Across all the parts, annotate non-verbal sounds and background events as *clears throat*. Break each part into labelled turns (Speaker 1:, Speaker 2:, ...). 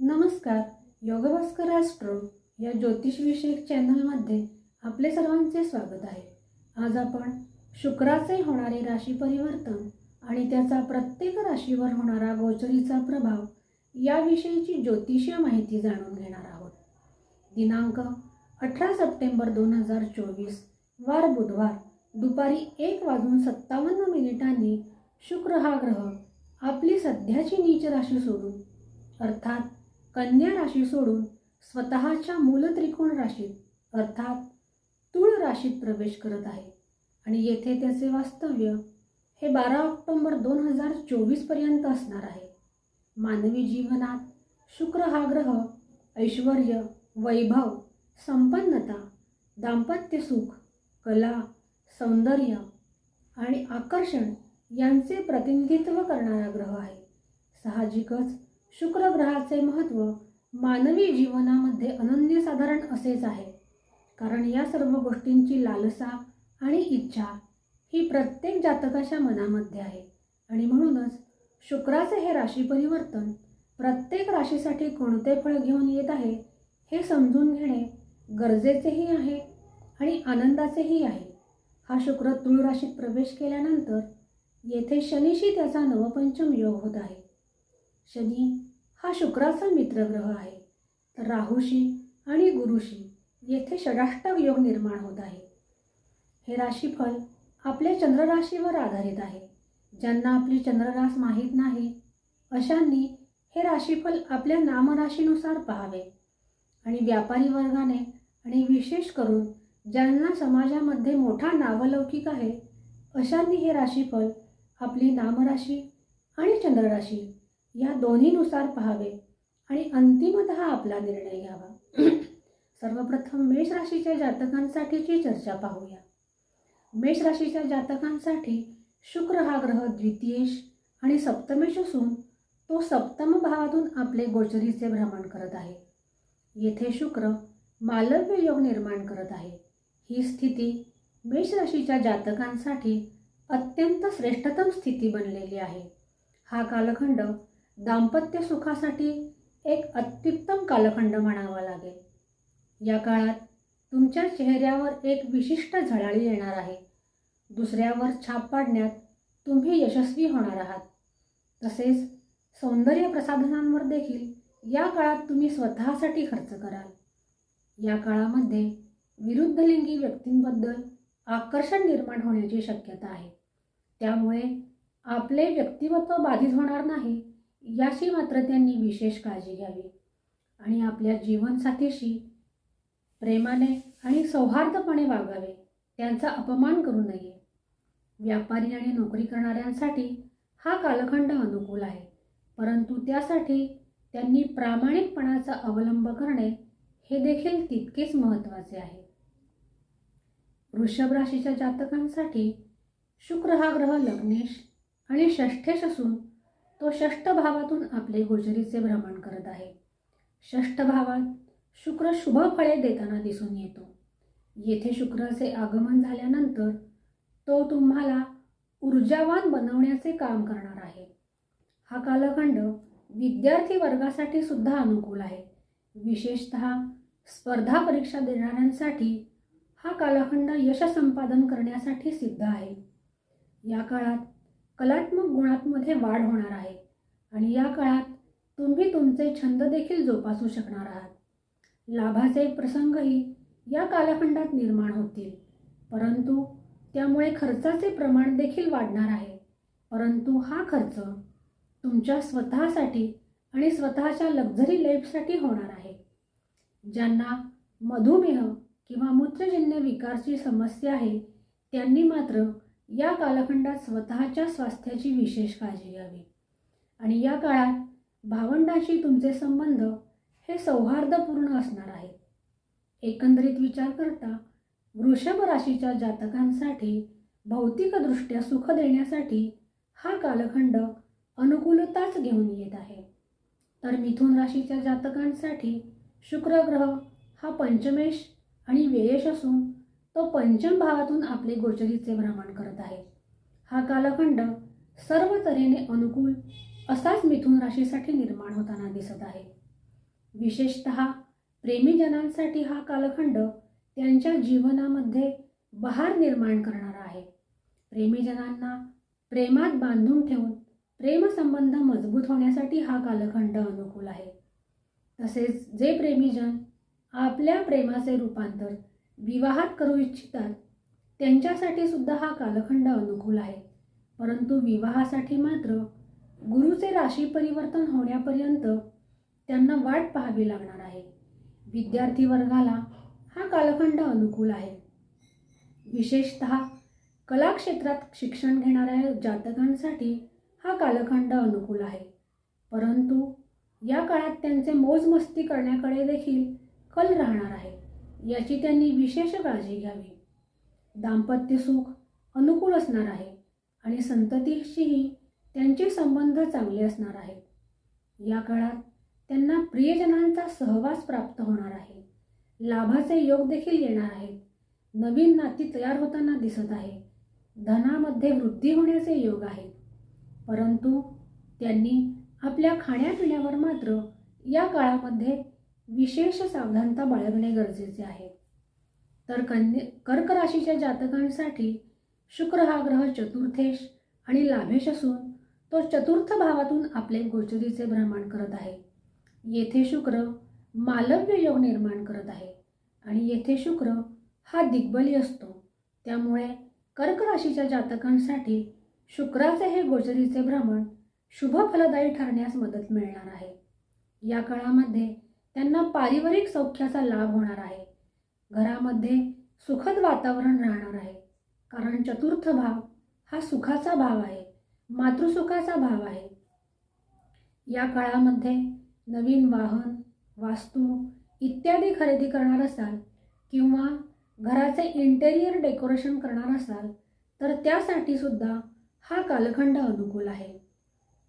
Speaker 1: नमस्कार योगभास्कर ॲस्ट्रो या ज्योतिषविषयक चॅनलमध्ये आपले सर्वांचे स्वागत आहे. आज आपण शुक्राचे होणारे राशी परिवर्तन आणि त्याचा प्रत्येक राशीवर होणारा गोचरीचा प्रभाव याविषयीची ज्योतिषीय माहिती जाणून घेणार आहोत. दिनांक अठरा सप्टेंबर दोन हजार चोवीस वार बुधवार दुपारी एक वाजून सत्तावन्न मिनिटांनी शुक्र हा ग्रह आपली सध्याची नीच राशी सोडून अर्थात कन्या राशी सोडून स्वतःच्या मूल त्रिकोण राशीत अर्थात तुळ राशीत प्रवेश करत आहे. आणि येथे त्याचे वास्तव्य हे बारा ऑक्टोंबर दोन हजार चोवीसपर्यंत असणार आहे. मानवी जीवनात शुक्र हा ग्रह ऐश्वर वैभव संपन्नता दाम्पत्य सुख कला सौंदर्य आणि आकर्षण यांचे प्रतिनिधित्व करणारा ग्रह आहे. साहजिकच शुक्र ग्रहाचे महत्त्व मानवी जीवनामध्ये अनन्यसाधारण असेच आहे. कारण या सर्व गोष्टींची लालसा आणि इच्छा ही प्रत्येक जातकाच्या मनामध्ये आहे. आणि म्हणूनच शुक्राचे हे राशी परिवर्तन प्रत्येक राशीसाठी कोणते फळ घेऊन येत आहे हे समजून घेणे गरजेचेही आहे आणि आनंदाचेही आहे. हा शुक्र तुळ राशीत प्रवेश केल्यानंतर येथे शनीशी त्याचा नवपंचम योग होत आहे. शनी हा शुक्राचा मित्रग्रह आहे. तर राहूशी आणि गुरुशी येथे षडाष्टक योग निर्माण होत आहे. हे राशीफल आपल्या चंद्रराशीवर आधारित आहे. ज्यांना आपली चंद्ररास माहीत नाही अशांनी हे राशीफल आपल्या नामराशीनुसार पाहावे. आणि व्यापारी वर्गाने आणि विशेष करून ज्यांना समाजामध्ये मोठा नावलौकिक आहे अशांनी हे राशीफल आपली नामराशी आणि चंद्रराशी या दोन्हीनुसार पाहावे आणि अंतिमत आपला निर्णय घ्यावा. *clears throat* सर्वप्रथम मेष राशीच्या जातकांसाठीची चर्चा पाहूया. मेष राशीच्या जातकांसाठी शुक्र हा ग्रह द्वितीयेश आणि सप्तमेश असून तो सप्तम भावातून आपले गोचरीचे भ्रमण करत आहे. येथे शुक्र मालव्य योग निर्माण करत आहे. ही स्थिती मेष राशीच्या जातकांसाठी अत्यंत श्रेष्ठतम स्थिती बनलेली आहे. हा कालखंड दाम्पत्य सुखासाठी एक अत्युत्तम कालखंड म्हणावा लागेल. या काळात तुमच्या चेहऱ्यावर एक विशिष्ट झळाळी येणार आहे. दुसऱ्यावर छाप पाडण्यात तुम्ही यशस्वी होणार आहात. तसेच सौंदर्य प्रसाधनांवर देखील या काळात तुम्ही स्वतःसाठी खर्च कराल. या काळामध्ये विरुद्धलिंगी व्यक्तींबद्दल आकर्षण निर्माण होण्याची शक्यता आहे. त्यामुळे आपले व्यक्तिमत्व बाधित होणार नाही याची मात्र त्यांनी विशेष काळजी घ्यावी. आणि आपल्या जीवनसाथीशी प्रेमाने आणि सौहार्दपणे वागावे त्यांचा अपमान करू नये. व्यापारी आणि नोकरी करणाऱ्यांसाठी हा कालखंड अनुकूल आहे. परंतु त्यासाठी त्यांनी प्रामाणिकपणाचा अवलंब करणे हे देखील तितकेच महत्त्वाचे आहे. वृषभ राशीच्या जातकांसाठी शुक्र हा ग्रह लग्नेश आणि षष्ठेश असून तो षष्ठ भावातून आपले गोचरीचे भ्रमण करत आहे. षष्ठ भावात शुक्र शुभ फळे देताना दिसून येतो. येथे शुक्राचे आगमन झाल्यानंतर तो तुम्हाला ऊर्जावान बनवण्याचे काम करणार आहे. हा कालखंड विद्यार्थी वर्गासाठी सुद्धा अनुकूल आहे. विशेषत स्पर्धा परीक्षा देणाऱ्यांसाठी हा कालखंड यश संपादन करण्यासाठी सिद्ध आहे. या काळात कलात्मक गुणांमध्ये वाढ होणार आहे. आणि या काळात तुम्ही तुमचे छंद देखील जोपासू शकणार आहात. लाभाचे प्रसंगही या कालखंडात निर्माण होतील. परंतु त्यामुळे खर्चाचे प्रमाण देखील वाढणार आहे. परंतु हा खर्च तुमच्या स्वतःसाठी आणि स्वतःच्या लक्झरी लाईफसाठी होणार आहे. ज्यांना मधुमेह किंवा मूत्रजन्य विकारची समस्या आहे त्यांनी मात्र या कालखंडात स्वतःच्या स्वास्थ्याची विशेष काळजी घ्यावी. आणि या काळात भावंडाशी तुमचे संबंध हे सौहार्दपूर्ण असणार आहेत. एकंदरीत विचार करता वृषभ राशीच्या जातकांसाठी भौतिकदृष्ट्या सुख देण्यासाठी हा कालखंड अनुकूलताच घेऊन येत आहे. तर मिथुन राशीच्या जातकांसाठी शुक्र ग्रह हा पंचमेश आणि व्ययश असून तो पंचम भावातून आपले गोचरीचे भ्रमण करत आहे. हा कालखंड सर्व तऱ्हेने अनुकूल असाच मिथुन राशीसाठी निर्माण होताना दिसत आहे. विशेषत प्रेमीजनांसाठी हा कालखंड त्यांच्या जीवनामध्ये बहार निर्माण करणारा आहे. प्रेमीजनांना प्रेमात बांधून ठेवून प्रेमसंबंध मजबूत होण्यासाठी हा कालखंड अनुकूल आहे. तसेच जे प्रेमीजन आपल्या प्रेमाचे रूपांतर विवाहात करू इच्छितात त्यांच्यासाठी सुद्धा हा कालखंड अनुकूल आहे. परंतु विवाहासाठी मात्र गुरुचे राशी परिवर्तन होण्यापर्यंत त्यांना वाट पाहावी लागणार आहे. विद्यार्थी वर्गाला हा कालखंड अनुकूल आहे. विशेषत कला क्षेत्रात शिक्षण घेणाऱ्या जातकांसाठी हा कालखंड अनुकूल आहे. परंतु या काळात त्यांचे मोजमस्ती करण्याकडे देखील कल राहणार आहे. याची त्यांनी विशेष काळजी घ्यावी. दाम्पत्य सुख अनुकूल असणार आहे आणि संततीशीही त्यांचे संबंध चांगले असणार आहेत. या काळात त्यांना प्रियजनांचा सहवास प्राप्त होणार आहे. लाभाचे योग देखील येणार आहेत. नवीन नाती तयार होताना दिसत आहे. धनामध्ये वृद्धी होण्याचे योग आहेत. परंतु त्यांनी आपल्या खाण्यापिण्यावर मात्र या काळामध्ये विशेष सावधानता बाळगणे गरजेचे आहे. तर कन्या कर्क राशीच्या जातकांसाठी शुक्र हा ग्रह चतुर्थेश आणि लाभेश असून तो चतुर्थ भावातून आपले गोचरीचे भ्रमण करत आहे. येथे शुक्र मालव्य योग निर्माण करत आहे आणि येथे शुक्र हा दिग्बली असतो. त्यामुळे कर्क राशीच्या जातकांसाठी शुक्राचे हे गोचरीचे भ्रमण शुभ फलदायी ठरण्यास मदत मिळणार आहे. या काळामध्ये त्यांना पारिवारिक सौख्याचा लाभ होणार आहे. घरामध्ये सुखद वातावरण राहणार आहे. कारण चतुर्थ भाव हा सुखाचा भाव आहे. मातृसुखाचा भाव आहे. या काळामध्ये नवीन वाहन वास्तू इत्यादी खरेदी करणार असाल किंवा घराचे इंटेरियर डेकोरेशन करणार असाल तर त्यासाठी सुद्धा हा कालखंड अनुकूल आहे.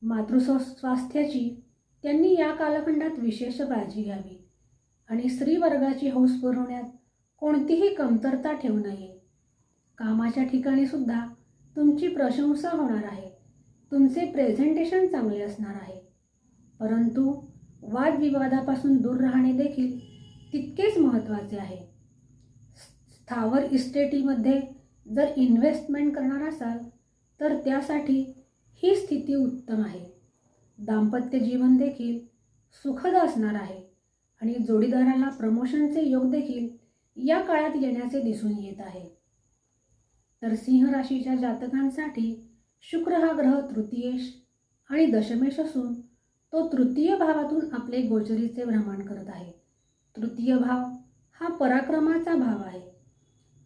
Speaker 1: मातृस्वास्थ्याची त्यांनी या कालखंडात विशेष काळजी घ्यावी. आणि स्त्रीवर्गाची हौस पुरवण्यात कोणतीही कमतरता ठेवू नये. कामाच्या ठिकाणी सुद्धा तुमची प्रशंसा होणार आहे. तुमचे प्रेझेंटेशन चांगले असणार आहे. परंतु वादविवादापासून दूर राहणे देखील तितकेच महत्त्वाचे आहे. स्थावर इस्टेटीमध्ये जर इन्व्हेस्टमेंट करणार असाल तर त्यासाठी ही स्थिती उत्तम आहे. दाम्पत्य जीवन देखील सुखद असणार आहे. आणि जोडीदाराला प्रमोशनचे योग देखील या काळात येण्याचे दिसून येत आहे. तर सिंह राशीच्या जातकांसाठी शुक्र हा ग्रह तृतीयेश आणि दशमेश असून तो तृतीय भावातून आपले गोचरीचे भ्रमण करत आहे. तृतीय भाव हा पराक्रमाचा भाव आहे.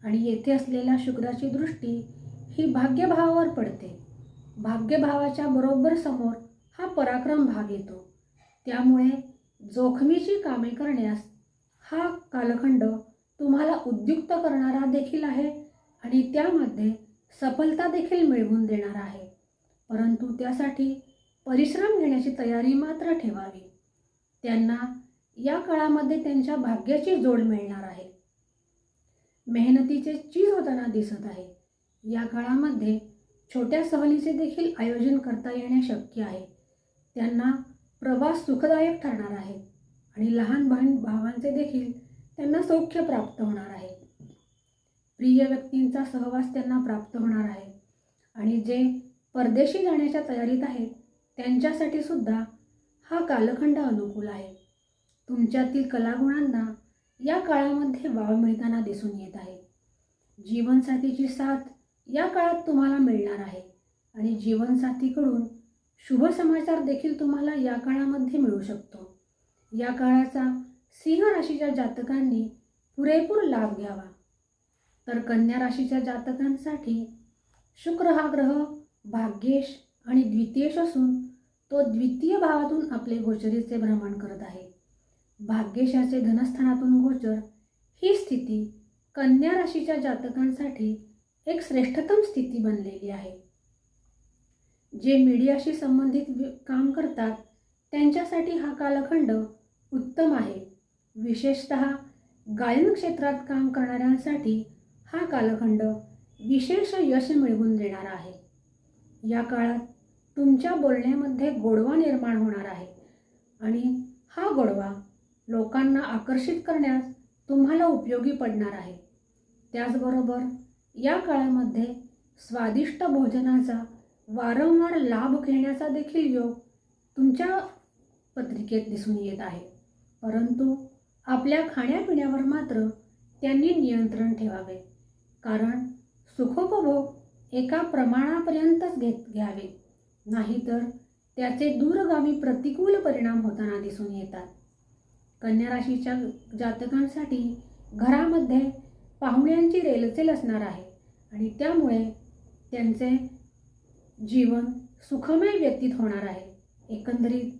Speaker 1: आणि येथे असलेल्या शुक्राची दृष्टी ही भाग्यभावावर पडते. भाग्यभावाच्या बरोबर समोर हा पराक्रम भाग येतो. त्यामुळे जोखमीची कामे करण्यास हा कालखंड तुम्हाला उद्युक्त करणारा देखील आहे आणि त्यामध्ये सफलता देखील मिळवून देणार आहे. परंतु त्यासाठी परिश्रम घेण्याची तयारी मात्र ठेवावी. त्यांना या काळामध्ये त्यांच्या भाग्याची जोड मिळणार आहे. मेहनतीचे चीज होताना दिसत आहे. या काळामध्ये छोट्या सहलीचे देखील आयोजन करता येणे शक्य आहे. त्यांना प्रवास सुखदायक ठरणार आहे आणि लहान बहीण भावांचे देखील त्यांना सौख्य प्राप्त होणार आहे. प्रिय व्यक्तींचा सहवास त्यांना प्राप्त होणार आहे आणि जे परदेशी जाण्याच्या तयारीत आहेत त्यांच्यासाठी सुद्धा हा कालखंड अनुकूल आहे. तुमच्यातील कलागुणांना या काळामध्ये वाव मिळताना दिसून येत आहे. जीवनसाथीची साथ या काळात तुम्हाला मिळणार आहे आणि जीवनसाथीकडून शुभ समाचार देखील तुम्हाला या काळामध्ये मिळू शकतो. या काळाचा सिंह राशीच्या जातकांनी पुरेपूर लाभ घ्यावा. तर कन्या राशीच्या जातकांसाठी शुक्र हा ग्रह भाग्येश आणि द्वितीयश असून तो द्वितीय भावातून आपले गोचरीचे भ्रमण करत आहे. भाग्येशाचे धनस्थानातून गोचर ही स्थिती कन्या राशीच्या जातकांसाठी एक श्रेष्ठतम स्थिती बनलेली आहे. जे मीडियाशी संबंधित काम करतात त्यांच्यासाठी हा कालखंड उत्तम आहे. विशेषत गायन क्षेत्रात काम करणाऱ्यांसाठी हा कालखंड विशेष यश मिळवून देणारा आहे. या काळात तुमच्या बोलण्यामध्ये गोडवा निर्माण होणार आहे आणि हा गोडवा लोकांना आकर्षित करण्यास तुम्हाला उपयोगी पडणार आहे. त्याचबरोबर या काळामध्ये स्वादिष्ट भोजनाचा वारंवार लाभ घेण्याचा देखील योग तुमच्या पत्रिकेत दिसून येत आहे. परंतु आपल्या खाण्यापिण्यावर मात्र त्यांनी नियंत्रण ठेवावे. कारण सुखोपभोग एका प्रमाणापर्यंतच घेत घ्यावे. नाहीतर त्याचे दूरगामी प्रतिकूल परिणाम होताना दिसून येतात. कन्या राशीच्या जातकांसाठी घरामध्ये पाहुण्यांची रेलचेल असणार आहे आणि त्यामुळे त्यांचे जीवन सुखमय व्यतीत होणार आहे. एकंदरीत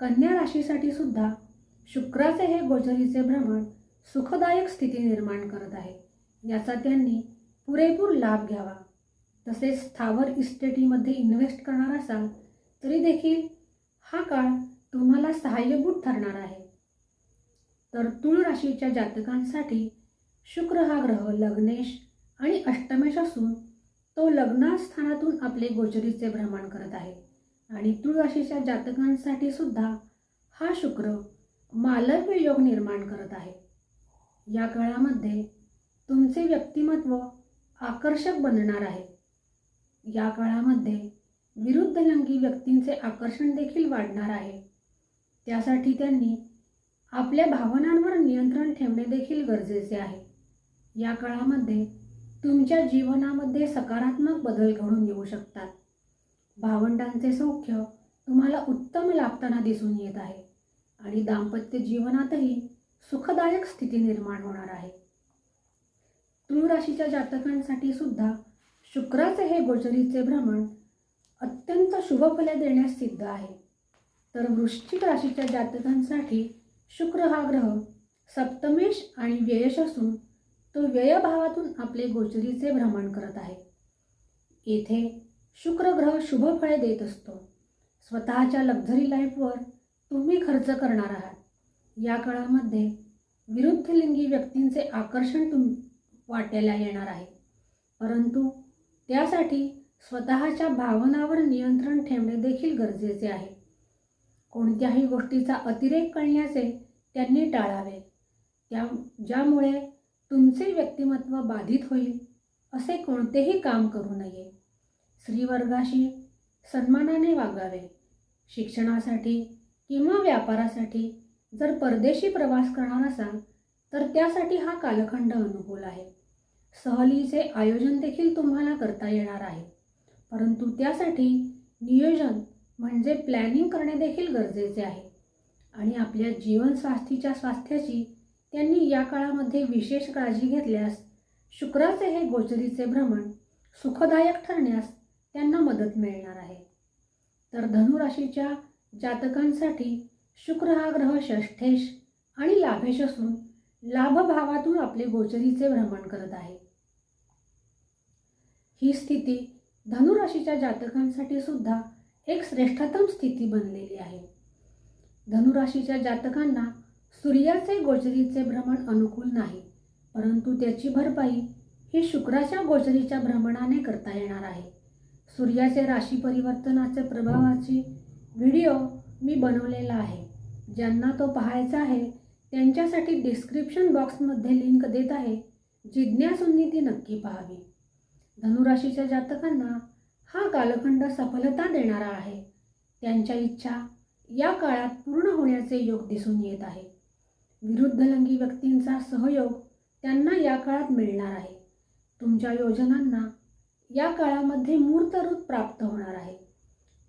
Speaker 1: कन्या राशीसाठी सुद्धा शुक्राचे हे गोचरीचे भ्रमण सुखदायक स्थिती निर्माण करत आहे. याचा त्यांनी पुरेपूर लाभ घ्यावा. तसेच स्थावर इस्टेटीमध्ये इन्व्हेस्ट करणार असाल तरी देखील हा काळ तुम्हाला सहाय्यभूत ठरणार आहे. तर तुळ राशीच्या जातकांसाठी शुक्र हा ग्रह लग्नेश आणि अष्टमेश असून तो लग्नास्थानातून आपले गोचरीचे भ्रमण करत आहे. आणि तुळ राशीच्या जातकांसाठी सुद्धा हा शुक्र मालव्य योग निर्माण करत आहे. या काळामध्ये तुमचे व्यक्तिमत्व आकर्षक बनणार आहे. या काळामध्ये विरुद्धलंगी व्यक्तींचे आकर्षण देखील वाढणार आहे. त्यासाठी त्यांनी आपल्या भावनांवर नियंत्रण ठेवणे देखील गरजेचे आहे. या काळामध्ये तुमच्या जीवनामध्ये सकारात्मक बदल घडून येऊ शकतात. भावंडांचे सौख्य तुम्हाला उत्तम लाभताना दिसून येत आहे आणि दाम्पत्य जीवनातही सुखदायक स्थिती निर्माण होणार आहे. तुळ राशीच्या जातकांसाठी सुद्धा शुक्राचे हे गोचरीचे भ्रमण अत्यंत शुभफले देण्यास सिद्ध आहे. तर वृश्चिक राशीच्या जातकांसाठी शुक्र हा ग्रह सप्तमेश आणि व्ययश असून तो व्ययभावातून आपले गोचरीचे भ्रमण करत आहे. येथे शुक्र ग्रह शुभ फळे देत असतो. स्वतःच्या लक्झरी लाईफवर तुम्ही खर्च करणार आहात. या काळामध्ये विरुद्ध लिंगी व्यक्तींचे आकर्षण तुम वाट्याला येणार आहे. परंतु त्यासाठी स्वतःच्या भावनावर नियंत्रण ठेवणे देखील गरजेचे आहे. कोणत्याही गोष्टीचा अतिरेक करण्याचे त्यांनी टाळावे. त्या ज्यामुळे तुमचे व्यक्तिमत्व बाधित होईल असे कोणतेही काम करू नये. स्त्रीवर्गाशी सन्मानाने वागावे. शिक्षणासाठी किंवा व्यापारासाठी जर परदेशी प्रवास करणार असाल तर त्यासाठी हा कालखंड अनुकूल आहे. सहलीचे आयोजन देखील तुम्हाला करता येणार आहे. परंतु त्यासाठी नियोजन म्हणजे प्लॅनिंग करणे देखील गरजेचे आहे. आणि आपल्या जीवनस्वास्थीच्या स्वास्थ्याची त्यांनी या काळामध्ये विशेष काळजी घेतल्यास शुक्राचे हे गोचरीचे भ्रमण सुखदायक ठरण्यास त्यांना मदत मिळणार आहे. तर धनुराशीच्या जातकांसाठी शुक्र हा ग्रह षष्ठेश आणि लाभेश असून लाभभावातून आपले गोचरीचे भ्रमण करत आहे. ही स्थिती धनुराशीच्या जातकांसाठी सुद्धा एक श्रेष्ठतम स्थिती बनलेली आहे. धनुराशीच्या जातकांना सूर्याचे गोचरीचे भ्रमण अनुकूल नाही परंतु त्याची भरपाई ही शुक्राच्या गोचरीच्या भ्रमणाने करता येणार आहे. सूर्याचे राशी परिवर्तनाचे प्रभावाची व्हिडिओ मी बनवलेला आहे. ज्यांना तो पाहायचा आहे त्यांच्यासाठी डिस्क्रिप्शन बॉक्समध्ये लिंक देत आहे. जिज्ञासूंनी ती नक्की पाहावी. धनुराशीच्या जातकांना हा कालखंड सफलता देणारा आहे. त्यांच्या इच्छा या काळात पूर्ण होण्याचे योग दिसून येत आहे. विरुद्धलंगी व्यक्तींचा सहयोग त्यांना या काळात मिळणार आहे. तुमच्या योजनांना या काळामध्ये मूर्तरूप प्राप्त होणार आहे.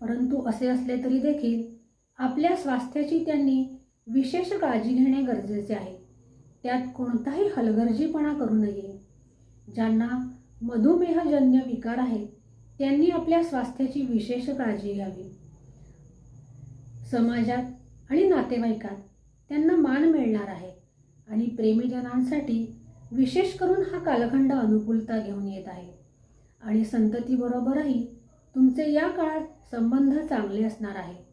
Speaker 1: परंतु असे असले तरी देखील आपल्या स्वास्थ्याची त्यांनी विशेष काळजी घेणे गरजेचे आहे. त्यात कोणताही हलगर्जीपणा करू नये. ज्यांना मधुमेहजन्य विकार आहेत त्यांनी आपल्या स्वास्थ्याची विशेष काळजी घ्यावी. समाजात आणि नातेवाईकात त्यांना मान मिळणार आहे. आणि प्रेमीजनांसाठी विशेष करून हा कालखंड अनुकूलता घेऊन येत आहे. आणि संततीबरोबरही तुमचे या काळात संबंध चांगले असणार आहे.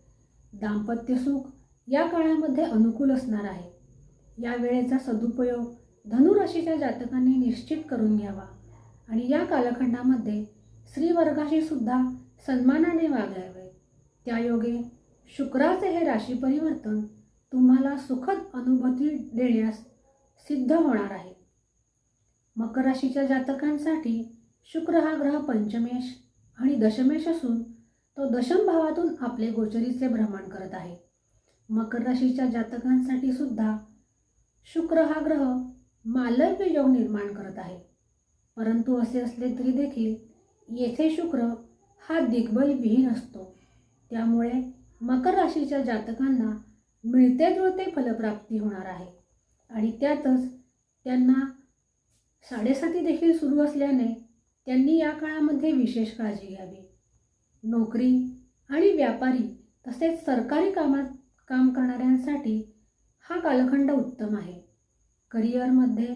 Speaker 1: दाम्पत्य सुख या काळामध्ये अनुकूल असणार आहे. या वेळेचा सदुपयोग धनुराशीच्या जातकांनी निश्चित करून घ्यावा. आणि या कालखंडामध्ये स्त्रीवर्गाशी सुद्धा सन्मानाने वागावे. त्यायोगे शुक्राचे हे राशी परिवर्तन तुम्हाला सुखद अनुभूती देण्यास सिद्ध होणार आहे. मकर राशीच्या जातकांसाठी शुक्र हा ग्रह पंचमेश आणि दशमेश असून तो दशम भावातून आपले गोचरीचे भ्रमण करत आहे. मकर राशीच्या जातकांसाठी सुद्धा शुक्र हा ग्रह मालव्य योग निर्माण करत आहे. परंतु असे असले तरी देखील येथे शुक्र हा दिग्बल विहीन असतो. त्यामुळे मकर राशीच्या जातकांना मिळते जुळते फलप्राप्ती होणार आहे. आणि त्यातच त्यांना साडेसाती देखील सुरू असल्याने त्यांनी या काळामध्ये विशेष काळजी घ्यावी. नोकरी आणि व्यापारी तसेच सरकारी कामात काम करणाऱ्यांसाठी हा कालखंड उत्तम आहे. करिअरमध्ये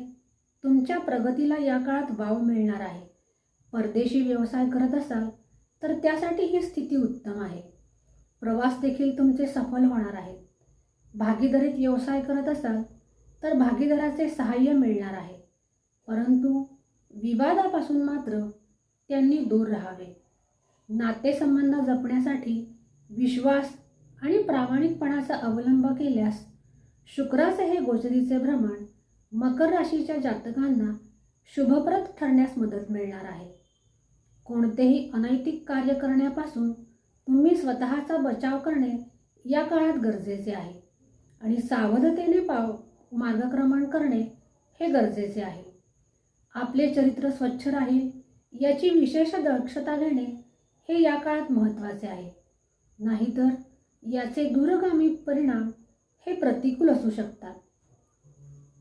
Speaker 1: तुमच्या प्रगतीला या काळात वाव मिळणार आहे. परदेशी व्यवसाय करत असाल तर त्यासाठी ही स्थिती उत्तम आहे. प्रवास देखील तुमचे सफल होणार आहेत. भागीदारीत व्यवसाय करत असाल तर भागीदाराचे सहाय्य मिळणार आहे. परंतु विवादापासून मात्र त्यांनी दूर राहावे. नातेसंबंध जपण्यासाठी विश्वास आणि प्रामाणिकपणाचा अवलंब केल्यास शुक्राचे हे गोचरीचे भ्रमण मकर राशीच्या जातकांना शुभप्रद ठरण्यास मदत मिळणार आहे. कोणतेही अनैतिक कार्य करण्यापासून तुम्ही स्वतःचा बचाव करणे या काळात गरजेचे आहे. आणि सावधतेने पाव मार्गक्रमण करणे हे गरजेचे आहे. आपले चरित्र स्वच्छ राहील याची विशेष दक्षता घेणे हे या काळात महत्त्वाचे आहे. नाहीतर याचे दूरगामी परिणाम हे प्रतिकूल असू शकतात.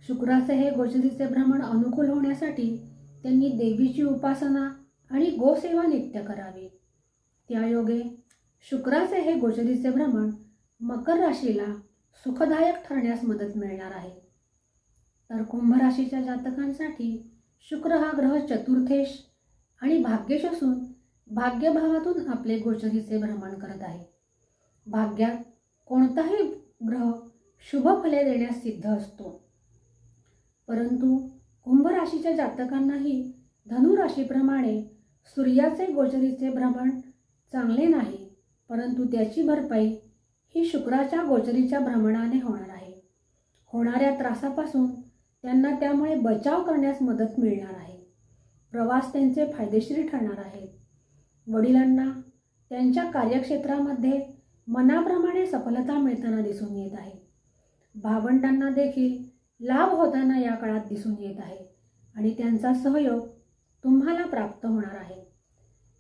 Speaker 1: शुक्राचे हे गोचरीचे भ्रमण अनुकूल होण्यासाठी त्यांनी देवीची उपासना आणि गोसेवा नित्य करावी. त्यायोगे शुक्राचे हे गोचरीचे भ्रमण मकर राशीला सुखदायक ठरण्यास मदत मिळणार आहे. तर कुंभ राशीच्या जातकांसाठी शुक्र हा ग्रह चतुर्थेश आणि भाग्यश असून भाग्यभावातून आपले गोचरीचे भ्रमण करत आहे. भाग्यात कोणताही ग्रह शुभ फले देण्यास सिद्ध असतो. परंतु कुंभ राशीच्या जातकांनाही धनुराशीप्रमाणे सूर्याचे गोचरीचे भ्रमण चांगले नाही परंतु त्याची भरपाई ही शुक्राच्या गोचरीच्या भ्रमणाने होणार आहे. होणाऱ्या त्रासापासून त्यांना त्यामुळे बचाव करण्यास मदत मिळणार आहे. प्रवास त्यांचे फायदेशीर ठरणार आहेत. वडिलांना त्यांच्या कार्यक्षेत्रामध्ये मनाप्रमाणे सफलता मिळताना दिसून येत आहे. भावंडांना देखील लाभ होताना या काळात दिसून येत आहे आणि त्यांचा सहयोग तुम्हाला प्राप्त होणार आहे.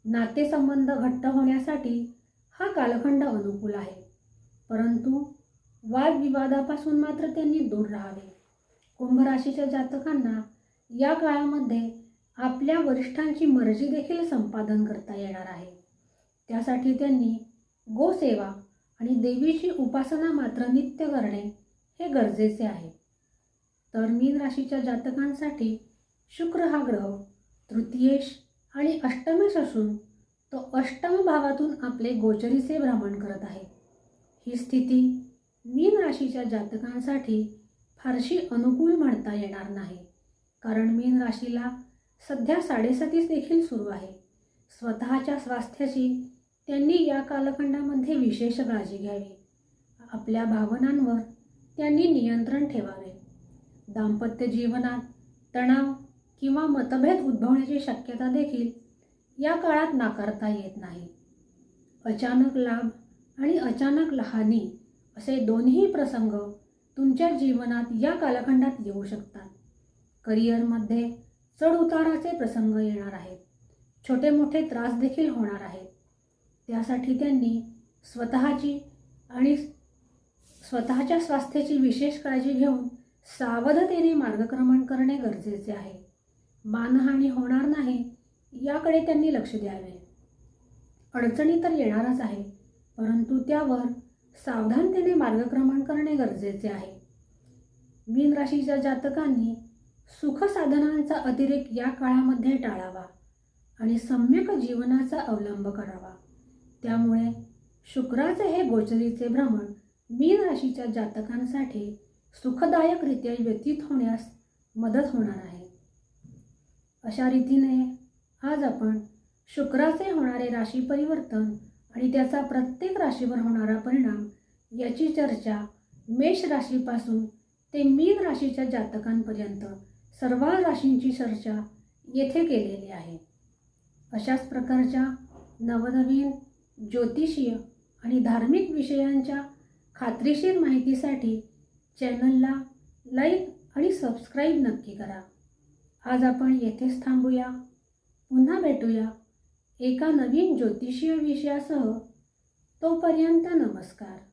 Speaker 1: नातेसंबंध घट्ट होण्यासाठी हा कालखंड अनुकूल आहे. परंतु वादविवादापासून मात्र त्यांनी दूर राहावे. कुंभ राशीच्या जातकांना या काळामध्ये आपल्या वरिष्ठांची मर्जी देखील संपादन करता येणार आहे. त्यासाठी त्यांनी गोसेवा आणि देवीची उपासना मात्र नित्य करणे हे गरजेचे आहे. तर मीन राशीच्या जातकांसाठी शुक्र हा ग्रह तृतीयेश आणि अष्टमेश असून तो अष्टम भावातून आपले गोचरीचे भ्रमण करत आहे. ही स्थिती मीन राशीच्या जातकांसाठी फारशी अनुकूल म्हणता येणार नाही. कारण मीन राशीला सध्या साडेसातीस देखील सुरू आहे. स्वतःच्या स्वास्थ्याची त्यांनी या कालखंडामध्ये विशेष काळजी घ्यावी. आपल्या भावनांवर त्यांनी नियंत्रण ठेवावे. दाम्पत्य जीवनात तणाव किंवा मतभेद उद्भवण्याची शक्यता देखील या काळात नाकारता येत नाही. अचानक लाभ आणि अचानक लहानी असे दोन्ही प्रसंग तुमच्या जीवनात या कालखंडात येऊ शकतात. करिअरमध्ये चढउताराचे प्रसंग येणार आहेत. छोटे मोठे त्रास देखील होणार आहेत. त्यासाठी त्यांनी स्वतःची आणि स्वतःच्या स्वास्थ्याची विशेष काळजी घेऊन सावधतेने मार्गक्रमण करणे गरजेचे आहे. मानहानी होणार नाही याकडे त्यांनी लक्ष द्यावे. अडचणी तर येणारच आहे परंतु त्यावर सावधानतेने मार्गक्रमण करणे गरजेचे आहे. मीन राशीच्या जातकांनी सुखसाधनांचा अतिरेक या काळामध्ये टाळावा आणि सम्यक जीवनाचा अवलंब करावा. त्यामुळे शुक्राचे हे गोचरीचे भ्रमण मीन राशीच्या जातकांसाठी सुखदायकरित्या व्यतीत होण्यास मदत होणार आहे. अशा रीतीने आज आपण शुक्राचे होणारे राशी परिवर्तन आणि त्याचा प्रत्येक राशीवर होणारा परिणाम याची चर्चा मेष राशीपासून ते मीन राशीच्या जातकांपर्यंत सर्व राशींची चर्चा येथे केलेली आहे. अशाच प्रकारच्या नवनवीन ज्योतिषीय आणि धार्मिक विषयांच्या खात्रीशीर माहितीसाठी चॅनलला लाईक आणि सबस्क्राईब नक्की करा. आज आपण येथेच थांबूया. पुन्हा भेटूया. एका नवीन ज्योतिषीय विषयासह तोपर्यंत नमस्कार.